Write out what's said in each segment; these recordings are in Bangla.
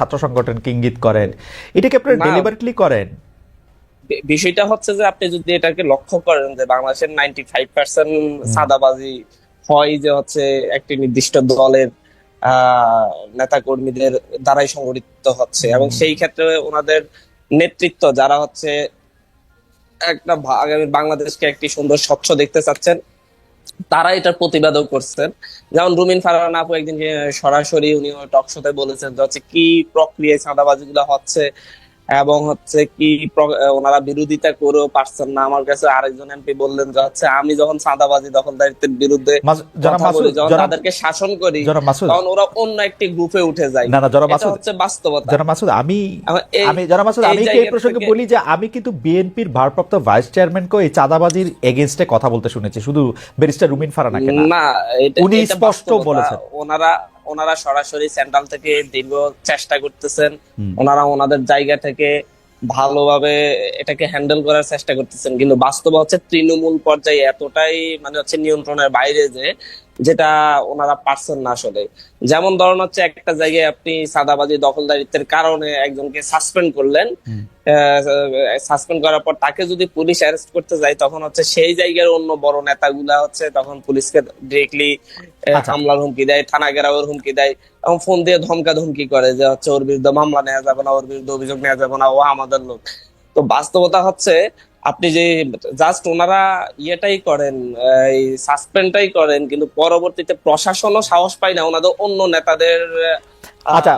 ছাত্র সংগঠনকে ইঙ্গিত করেন? এটাকে আপনারা। ডেলিভারেটলি করেন? বিষয়টা হচ্ছে যে আপনি যদি এটাকে লক্ষ্য করেন যে বাংলাদেশের নাইনটি ফাইভ পার্সেন্ট সাদাবাজি হয় যে হচ্ছে একটি নির্দিষ্ট দলের নেতা কর্মীদের দ্বারাই সংগঠিত হচ্ছে এবং সেই ক্ষেত্রে ওনাদের নেতৃত্ব যারা হচ্ছে একটা আগামী বাংলাদেশকে একটি সুন্দর স্বচ্ছ দেখতে চাচ্ছেন তারা এটার প্রতিবাদও করছেন। যেমন রুমিন ফারহান আপু একদিন সরাসরি উনি টক শোতে বলেছেন যে হচ্ছে কি প্রক্রিয়ায় চাঁদাবাজি গুলো হচ্ছে এবং হচ্ছে কি ওনারা বিরোধিতা করেও পারছেন না। আমার কাছে আরেকজন এমপি বললেন যে হচ্ছে আমি যখন চাঁদাবাজি দখলদারিত্বের বিরুদ্ধে যখন তাদেরকে শাসন করি তখন ওরা অন্য একটি গ্রুপে উঠে যায়। না না মাসুদ। হচ্ছে বাস্তবতা। জনাব মাসুদ আমি আমি মাসুদ আমি কি এই প্রসঙ্গে বলি যে আমি কিন্তু বিএনপির ভারপ্রাপ্ত ভাইস চেয়ারম্যানকে এই চাঁদাবাজির এগেনস্টে কথা বলতে শুনেছি। শুধু ব্যারিস্টার রুমিন ফারানাকে না। উনি স্পষ্ট বলেছেন। ওনারা ওনারা সরাসরি সেন্ট্রাল থেকে দীর্ঘ চেষ্টা করতেছেন। ওনারা ওনাদের জায়গা থেকে ভালোভাবে এটাকে হ্যান্ডেল করার চেষ্টা করতেছেন। কিন্তু বাস্তব হচ্ছে তৃণমূল পর্যায়ে এতটাই মানে হচ্ছে নিয়ন্ত্রণের বাইরে যে যেটা ওনারা পারছেন না আসলে। যেমন ধরুন হচ্ছে একটা জায়গায় আপনি সাদাবাজি দখলদারিত্বের কারণে একজনকে সাসপেন্ড করলেন। সাসপেন্ড করার পর তাকে যদি পুলিশ অ্যারেস্ট করতে যায় তখন হচ্ছে সেই জায়গার অন্য বড় নেতাগুলা হচ্ছে তখন পুলিশকে ডিরেক্টলি আচ্ছা। হামলার হুমকি দেয় থানা ঘেরাওয়ের হুমকি দেয় এবং ফোন দিয়ে ধমকা ধমকি করে যে হচ্ছে ওর বিরুদ্ধে মামলা নেওয়া যাবে না ওর বিরুদ্ধে অভিযোগ নেওয়া যাবে না ও আমাদের লোক তো বাস্তবতা হচ্ছে আপনি যে জাস্ট ওনারা ইয়েটাই করেন এই সাসপেন্ডটাই করেন কিন্তু পরবর্তীতে প্রশাসনও সাহস পায় না ওনাদের অন্য নেতাদের আচ্ছা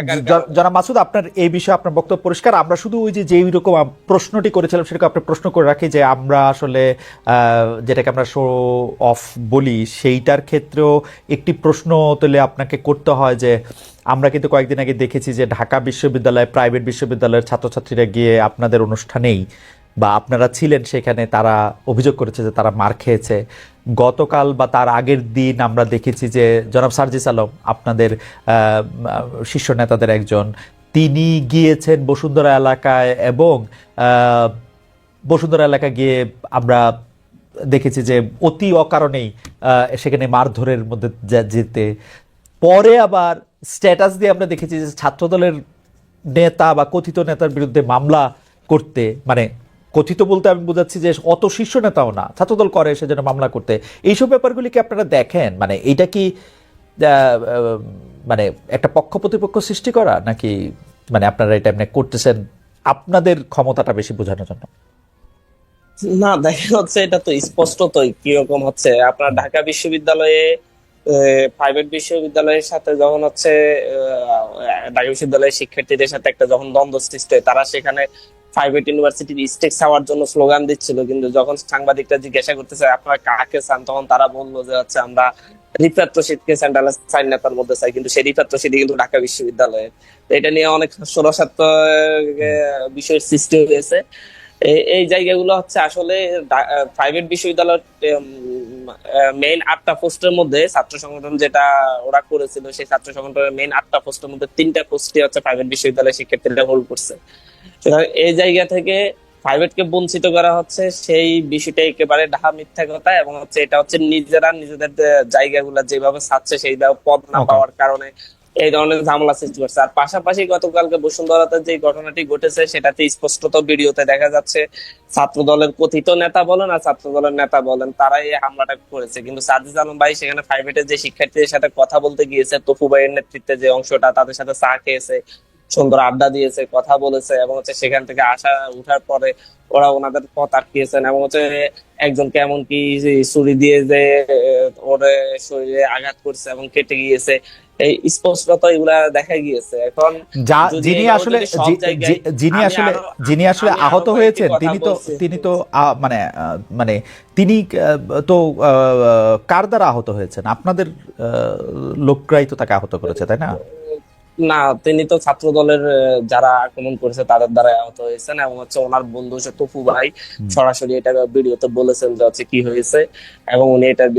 কারণে। জনাব মাসুদ আপনার এই বিষয়ে আপনার বক্তব্য পরিষ্কার আমরা শুধু ওই যে যেই রকম প্রশ্নটি করেছিলাম সেটাকে আপনার প্রশ্ন করে রাখি যে আমরা আসলে যেটাকে আমরা শো অফ বলি সেইটার ক্ষেত্রেও একটি প্রশ্ন তুলে আপনাকে করতে হয় যে আমরা কিন্তু কয়েকদিন আগে দেখেছি যে ঢাকা বিশ্ববিদ্যালয় প্রাইভেট বিশ্ববিদ্যালয়ের ছাত্রছাত্রীরা গিয়ে আপনাদের অনুষ্ঠানেই বা আপনারা ছিলেন সেখানে, তারা অভিযোগ করেছে যে তারা মার খেয়েছে। গতকাল বা তার আগের দিন আমরা দেখেছি যে জনাব সার্জিস আলম, আপনাদের শীর্ষ নেতাদের একজন, তিনি গিয়েছেন বসুন্ধরা এলাকায় এবং বসুন্ধরা এলাকায় গিয়ে আমরা দেখেছি যে অতি অকারণেই সেখানে মারধরের মধ্যে যেতে। পরে আবার স্ট্যাটাস দিয়ে আমরা দেখেছি যে ছাত্রদলের নেতা বা কথিত নেতার বিরুদ্ধে মামলা করতে মানে কথিত বলতে আমি বোঝাচ্ছি যে অত শীর্ষ নেতাও না, ছাত্রদল করে সেজন্য মামলা করতে। এইসব ব্যাপারগুলি কি আপনারা দেখেন? মানে এইটা কি মানে একটা পক্ষ প্রতিপক্ষ সৃষ্টি করা, নাকি মানে আপনারা এটা এমনি করতেছেন আপনাদের ক্ষমতাটা বেশি বোঝানোর জন্য? না, দেখা হচ্ছে এটা তো স্পষ্টতই কীরকম হচ্ছে। আপনার ঢাকা বিশ্ববিদ্যালয়ে প্রাইভেট বিশ্ববিদ্যালয়ের সাথে যখন হচ্ছে ঢাকা বিশ্ববিদ্যালয়ের শিক্ষার্থীদের সাথে একটা যখন দ্বন্দ্ব সৃষ্টি হয়, তারা সেখানে প্রাইভেট ইউনিভার্সিটির স্টেক্স হওয়ার জন্য স্লোগান দিচ্ছিল। কিন্তু যখন সাংবাদিকরা জিজ্ঞাসা করতেছে, আপনারা কাকে চান? তখন তারা বলল যে, হচ্ছে আমরা রিফাত রশিদকে সেন্ট্রাল সাইন নেতার মধ্যে চাই। কিন্তু সেই কিন্তু ঢাকা বিশ্ববিদ্যালয়ের তো এটা নিয়ে অনেক ষোড়শাত্ম বিষয়ের সৃষ্টি হয়েছে। এই জায়গাগুলো হচ্ছে আসলে প্রাইভেট বিশ্ববিদ্যালয়ের মেইন আটটা পোস্টের মধ্যে ছাত্র সংগঠন যেটা ওরা করেছিল, সেই ছাত্র সংগঠনের মেইন আটটা পোস্টের মধ্যে তিনটা পোস্টই হচ্ছে প্রাইভেট বিশ্ববিদ্যালয়ের শিক্ষার্থীরা হোল্ড করছে। এই জায়গা থেকে প্রাইভেটকে বঞ্চিত করা হচ্ছে সেই বিষয়টা একেবারে ডাহা মিথ্যা কথা এবং হচ্ছে এটা হচ্ছে নিজেরা নিজেদের জায়গাগুলো যেভাবে ছাড়ছে সেইভাবে পদ না পাওয়ার কারণে এই ধরনের ঝামেলা সৃষ্টি করছে। আর পাশাপাশি গতকালকে বসুন্ধরাতে যে ঘটনাটি ঘটেছে সেটাতে স্পষ্টত ভিডিওতে দেখা যাচ্ছে ছাত্র দলের কথিত নেতা বলেন আর ছাত্র দলের নেতা বলেন তারাই এই হামলাটা করেছে। কিন্তু সাজিদ আলম ভাই সেখানে প্রাইভেটের যে শিক্ষার্থীদের সাথে কথা বলতে গিয়েছে তফু ভাইয়ের নেতৃত্বে যে অংশটা তাদের সাথে চা খেয়েছে সুন্দর আড্ডা দিয়েছে কথা বলেছে এবং হচ্ছে সেখান থেকে আসা উঠার পরে ওরা ওনাদের পথ আটকিয়েছেন এবং হচ্ছে একজনকে এমনকি ছুরি দিয়ে যে ওর শরীরে আঘাত করছে এবং কেটে গিয়েছে। এই স্পষ্টত এগুলা দেখা গিয়েছে। এখন যিনি আসলে যিনি আসলে যিনি আসলে আহত হয়েছেন তিনি তো তিনি তো মানে মানে তিনি তো আহ, কার দ্বারা আহত হয়েছেন? আপনাদের আহ, লোকরাই তো তাকে আহত করেছে তাই না? না তিনি তো ছাত্র দলের যারা আক্রমণ করেছে তাদের দ্বারা আহত হয়েছেন এবং হচ্ছে ওনার বন্ধু হচ্ছে তফু ভাই সরাসরি এটা ভিডিওতে বলেছেন যে হচ্ছে কি হয়েছে এবং উনি এটার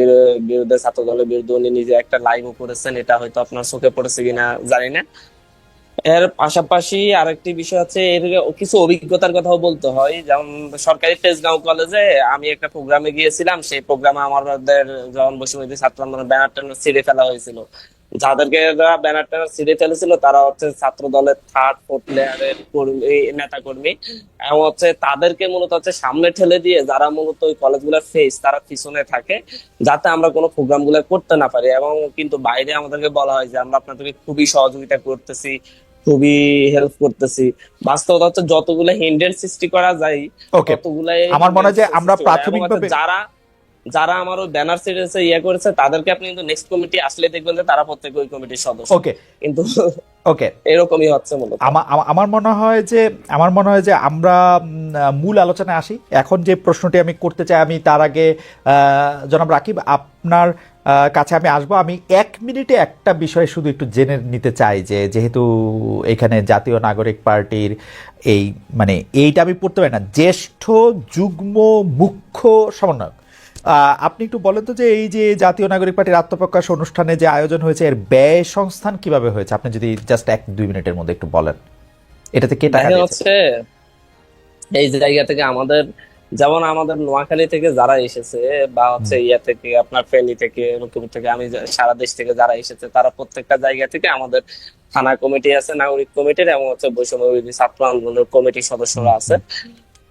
বিরুদ্ধে ছাত্র দলের বিরুদ্ধে উনি নিজে একটা লাইভও করেছেন এটা হয়তো আপনার চোখে পড়েছে কিনা জানি না। এর পাশাপাশি আরেকটি বিষয় হচ্ছে এর কিছু অভিজ্ঞতার কথাও বলতে হয়। যেমন সরকারি তেজগাঁও কলেজে আমি একটা প্রোগ্রামে গিয়েছিলাম সেই প্রোগ্রামে আমাদের যখন বসুমতী ছাত্র আন্দোলন ব্যানার ট্যানার ছিঁড়ে ফেলা হয়েছিল। যাদেরকে ব্যানার ট্যানার ছিঁড়ে ফেলেছিল তারা হচ্ছে ছাত্র দলের থার্ড ফোর্থ লেয়ারের কর্মী নেতা কর্মী এবং হচ্ছে তাদেরকে মূলত হচ্ছে সামনে ঠেলে দিয়ে যারা মূলত ওই কলেজগুলোর ফেস তারা পিছনে থাকে যাতে আমরা কোনো প্রোগ্রামগুলো করতে না পারি। এবং কিন্তু বাইরে আমাদেরকে বলা হয় যে আমরা আপনাদেরকে খুবই সহযোগিতা করতেছি খুবই হেল্প করতেছি। বাস্তবতা হচ্ছে যতগুলো হিন্ডের সৃষ্টি করা যায় ততগুলাই আমার মনে হয় যে আমরা প্রাথমিকভাবে- যারা যারা আমার ওই ব্যানার সিরিজে ইয়ে করেছে তাদেরকে আপনি কিন্তু নেক্সট কমিটি আসলে দেখবেন যে তারা প্রত্যেকে ওই কমিটির সদস্য। ওকে কিন্তু ওকে এরকমই হচ্ছে মূলত। আমা- আমা- আমার মনে হয় যে আমার মনে হয় যে আমরা মূল আলোচনায় আসি। এখন যে প্রশ্নটি আমি করতে চাই আমি তার আগে জনাব রাকিব আপনার কাছে আমি আসব। আমি এক মিনিটে একটা বিষয় শুধু একটু জেনে নিতে চাই যে যেহেতু এখানে জাতীয় নাগরিক পার্টির এই মানে এইটা আমি পড়তে পারি না। জ্যেষ্ঠ যুগ্ম মুখ্য সমন্বয়ক। আপনি একটু বলেন তো যে এই যে জাতীয় নাগরিক পার্টির আত্মপ্রকাশ অনুষ্ঠানে যে আয়োজন হয়েছে এর ব্যয় সংস্থান কীভাবে হয়েছে? আপনি যদি জাস্ট এক দুই মিনিটের মধ্যে একটু বলেন। এটাতে কে টাকা হচ্ছে এই জায়গা থেকে আমাদের যেমন আমাদের নোয়াখালী থেকে যারা এসেছে বা হচ্ছে ইয়া থেকে আপনার ফেনী থেকে রকিপুর থেকে আমি সারা দেশ থেকে যারা এসেছে তারা প্রত্যেকটা জায়গা থেকে আমাদের থানা কমিটি আছে নাগরিক কমিটির এবং হচ্ছে বৈষম্য ছাত্র আন্দোলনের কমিটির সদস্যরা আছে।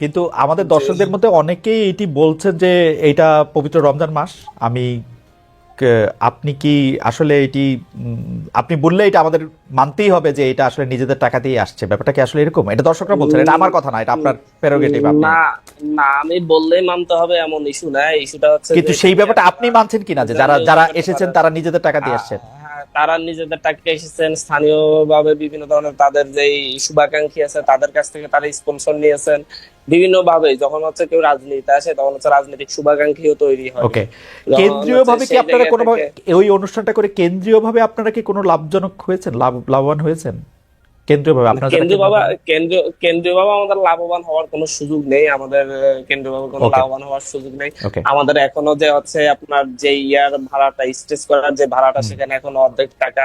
কিন্তু আমাদের দর্শকদের মধ্যে অনেকেই এটি বলছেন যে এটা পবিত্র রমজান মাস। আমি আপনি কি আসলে এটি আপনি বললে এটা আমাদের মানতেই হবে যে এটা আসলে নিজেদের টাকা দিয়ে আসছে। ব্যাপারটা কি আসলে এরকম? এটা দর্শকরা বলছেন এটা আমার কথা না এটা আপনার প্রেরোগেটিভ আপনি। না না আমি বললেই মানতে হবে এমন ইস্যু না ইস্যুটা হচ্ছে কিন্তু সেই ব্যাপারটা আপনি মানছেন কিনা যে যারা যারা এসেছেন তারা নিজেদের টাকা দিয়ে আসছেন? হ্যাঁ, তারা নিজেদের টাকা এসেছেন স্থানীয় ভাবে বিভিন্ন ধরনের তাদের যে শুভাকাঙ্ক্ষী আছে তাদের কাছ থেকে তারা স্পন্সর নিয়েছেন। বিভিন্ন ভাবে যখন হচ্ছে কেউ রাজনীতি আসে তখন হচ্ছে রাজনৈতিক শুভাকাঙ্ক্ষীও তৈরি হয়। ওকে যখন কেন্দ্রীয় ভাবে কি আপনারা কোনো ওই অনুষ্ঠানটা করে আপনারা কি কোনো লাভজনক হয়েছেন লাভ লাভবান হয়েছেন? কেন্দ্রীয় ভাবে আপনারা যারা কেন্দ্রীয় বাবা কেন্দ্রীয়- কেন্দ্রীয় কেন্দ্রীয় আমাদের লাভবান হওয়ার কোনো সুযোগ নেই আমাদের আহ, কেন্দ্রীয় বাবা কোনো লাভবান হওয়ার সুযোগ নেই। আমাদের এখনও যে হচ্ছে আপনার যে ইয়ার ভাড়াটা স্টেজ করার যে ভাড়াটা সেখানে এখনও অর্ধেক টাকা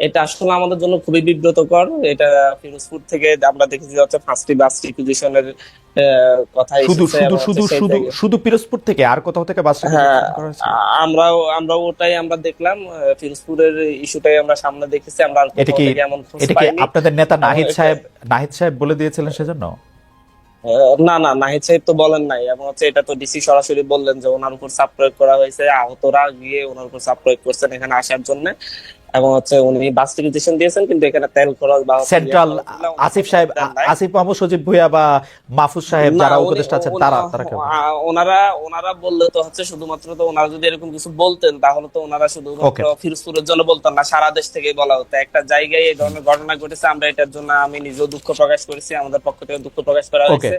এটা আসলে আমাদের জন্য খুবই বিব্রতকর। এটা ফিরোজপুর থেকে আমরা দেখেছি যে হচ্ছে ফার্স্টে বাস রিকুইজিশনের কথা শুধু শুধু শুধু শুধু শুধু পিরোজপুর থেকে? আর কোথাও থেকে বাস requisition করা হয়েছিল? আ- আমরাও আমরা ওটাই আমরা দেখলাম। ফিরোজপুরের ইস্যুটাই আমরা সামনে দেখেছি। আমরা আর এটা কোথাও কি থেকে এমন খোঁজ এটা কি আপনাদের নেতা নাহিদ সাহেব নাহিদ সাহেব বলে দিয়েছিলেন সেজন্য? না না নাহিদ সাহেব তো বলেন নাই। এবং হচ্ছে এটা তো ডিসি সরাসরি বললেন যে ওনার উপর চাপ প্রয়োগ করা হয়েছে। আহতরা গিয়ে ওনার উপর চাপ প্রয়োগ করছেন এখানে আসার জন্য। এবং হচ্ছে উনি বাস টিকিটেশন দিয়েছেন কিন্তু এখানে তেল খরচ বা সেন্ট্রাল ইয়ে আসিফ সাহেব আসিফ মাহমুদ সজীব ভুইয়া বা মাহফুজ সাহেব যারা উপদেষ্টা আছেন তারা তারা? ওনারা ওনারা বললে তো হচ্ছে শুধুমাত্র তো ওনারা যদি এরকম কিছু বলতেন তাহলে তো ওনারা Okay. ফিরোজপুরের জন্য বলতেন না সারা দেশ থেকে বলা হতো একটা জায়গায় এই ধরনের ঘটনা ঘটেছে আমরা এটার জন্য আমি নিজেও দুঃখ প্রকাশ করেছি আমাদের পক্ষ থেকে দুঃখ প্রকাশ করা. হয়েছে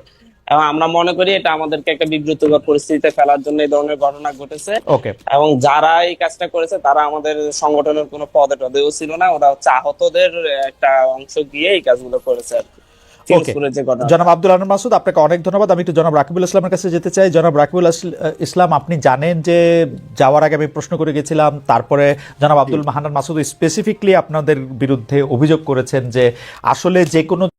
এবং আমরা মনে করি এটা আমাদেরকে একটা বিব্রতকর পরিস্থিতিতে ফেলার জন্য এই ধরনের ঘটনা ঘটেছে। ওকে এবং যারা এই কাজটা করেছে তারা আমাদের সংগঠনের কোনো পদে টদেও ছিল না। ওরা হচ্ছে আহতদের একটা অংশ গিয়ে এই কাজগুলো করেছে আর জনাব আব্দুল আনন্দ মাসুদ আপনাকে অনেক ধন্যবাদ। আমি একটু জনাব রাকিবুল ইসলামের কাছে যেতে চাই। জনাব রাকিবুল ইসলাম আপনি জানেন যে যাওয়ার আগে আমি প্রশ্ন করে গেছিলাম তারপরে জনাব আব্দুল মাহানান মাসুদ স্পেসিফিকলি আপনাদের বিরুদ্ধে অভিযোগ করেছেন যে আসলে যে কোনো